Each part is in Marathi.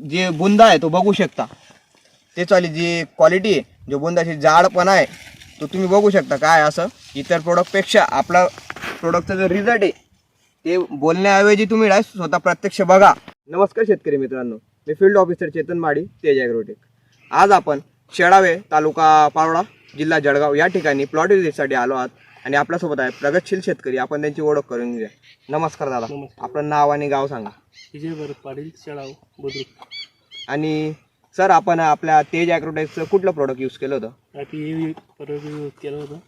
जे बुंदा आहे तो बघू शकता. त्याचवाली जी क्वालिटी आहे जो बुंदाची जाडपणा आहे तो तुम्ही बघू शकता काय असं. इतर प्रोडक्टपेक्षा आपला प्रोडक्टचा जो रिझल्ट आहे ते बोलण्याऐवजी तुम्ही डायरेक्ट स्वतः प्रत्यक्ष बघा. नमस्कार शेतकरी मित्रांनो मी फील्ड ऑफिसर चेतन माडी तेज ॲग्रोटेक आज आपण शेळावे तालुका पारोडा जिल्हा जळगाव या ठिकाणी प्लॉट विजिटसाठी आलो आहात. आणि आपल्यासोबत आहे प्रगतशील शेतकरी. आपण त्यांची ओळख करून घेऊया. नमस्कार दादा. नमस्कार. आपलं नाव आणि गाव सांगा. विजय भरत पाटील शेळाव बुद्रुक. आणि सर आपण आपल्या तेज ॲग्रोटेकचं कुठलं प्रोडक्ट यूज केलं होतं? परत केलं होतं.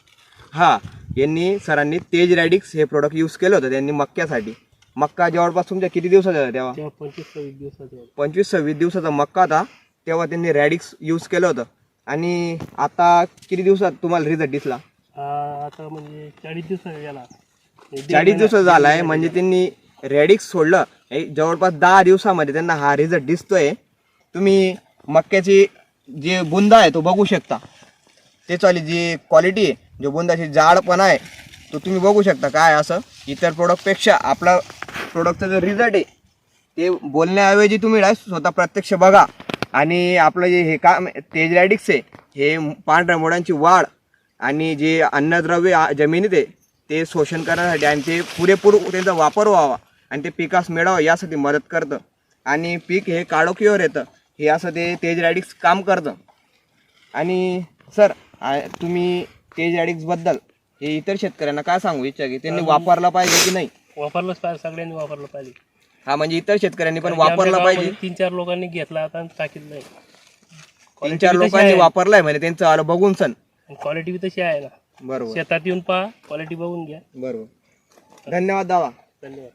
हा यांनी सरांनी तेज रॅडिक्स हे प्रोडक्ट यूज केलं होतं त्यांनी मक्क्यासाठी. मक्का जवळपास तुमच्या किती दिवसाचा होता तेव्हा? तेव्हा पंचवीस सव्वीस दिवसाचं होतं पंचवीस सव्वीस दिवसाचा मक्का होता तेव्हा त्यांनी रॅडिक्स यूज केलं होतं. आणि आता किती दिवसात तुम्हाला रिझल्ट दिसला? आता म्हणजे चाळीस दिवसाचा गेला म्हणजे चाळीस दिवस झाला आहे म्हणजे त्यांनी रॅडिक्स सोडलं. हे जवळपास दहा दिवसामध्ये त्यांना हा रिझल्ट दिसतोय. तुम्ही मक्याची जे बुंदा आहे तो बघू शकता. त्याचवाली जी क्वालिटी आहे जो बुंदाची जाडपणा आहे तो तुम्ही बघू शकता काय असं. इतर प्रोडक्टपेक्षा आपला प्रोडक्टचा जो रिझल्ट आहे ते बोलण्याऐवजी तुम्ही स्वतः प्रत्यक्ष बघा. आणि आपलं जे हे काम तेज रॅडिक्स आहे हे पांढऱ्या मुळांची वाढ आणि जे अन्नद्रव्य जमिनीत आहे ते शोषण करण्यासाठी आणि ते पुरेपूर त्यांचा वापर व्हावा आणि ते पिकास मिळावं यासाठी मदत करतं. आणि पीक हे काळोखीवर येतं हे असं ते तेज रॅडिक्स काम करतं. आणि सर तुम्ही तेज रॅडिक्सबद्दल हे इतर शेतकऱ्यांना काय सांगू इच्छा की त्यांनी वापरला पाहिजे की नाही? वापरलंच पाहिजे सगळ्यांनी वापरलं पाहिजे. हा म्हणजे इतर शेतकऱ्यांनी पण वापरला पाहिजे. तीन चार लोकांनी घेतला आता टाकीत नाही. तीन चार लोकांनी वापरलाय म्हणजे त्यांचं आलं बघून सण क्वालिटी बी तशी आहे ना. बरोबर. शेतात येऊन पहा क्वालिटी बघून घ्या. बरोबर. धन्यवाद दादा. धन्यवाद.